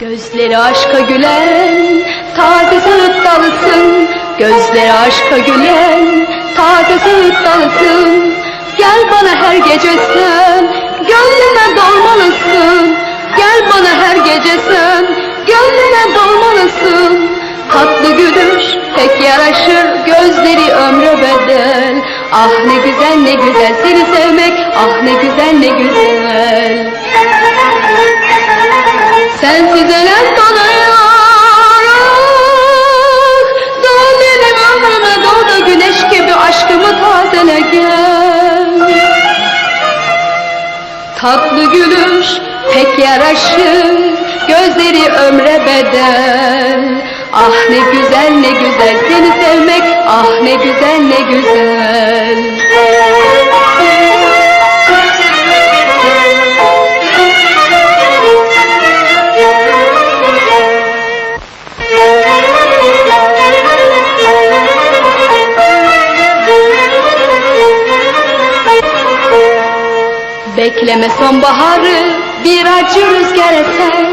Gözleri aşka gülen taze söğüt dalısın Gözleri aşka gülen taze söğüt dalısın Gel bana her gece sen gönlüme dolmalısın Gel bana her gece sen gönlüme dolmalısın Tatlı gülüş pek yaraşır gözleri ömre bedel. Ah ne güzel ne güzel seni sevmek ah ne güzel ne güzel. Sensiz elem donuyor Doğ benim ömrüme doğ da güneş gibi aşkımı tazele gel. Tatlı gülüş pek yaraşır Gözleri ömre bedel Ah ne güzel ne güzel seni sevmek. Ah ne güzel ne güzel. Bekleme sonbaharı bir acı rüzgar eser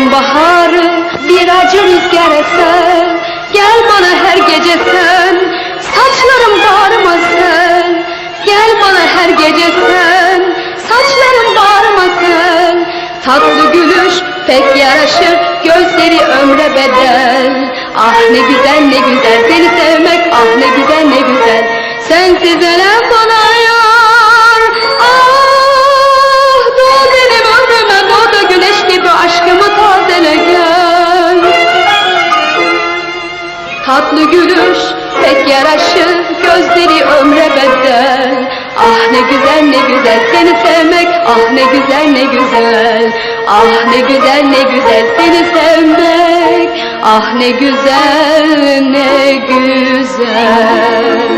sonbaharı bir acı rüzgar eser Gel bana her gece sen Saçlarım bağrıma sen. Gel bana her gece sen Saçlarım bağrıma sen. Tatlı gülüş pek yaraşır Gözleri ömre bedel. Ah ne güzel ne güzel seni sevmek Ah ne güzel ne güzel. Sensiz elem bana Tatlı gülüş pek yaraşır gözleri ömre bedel. Ah ne güzel ne güzel seni sevmek ah ne güzel ne güzel. Ah ne güzel ne güzel seni sevmek. Ah ne güzel ne güzel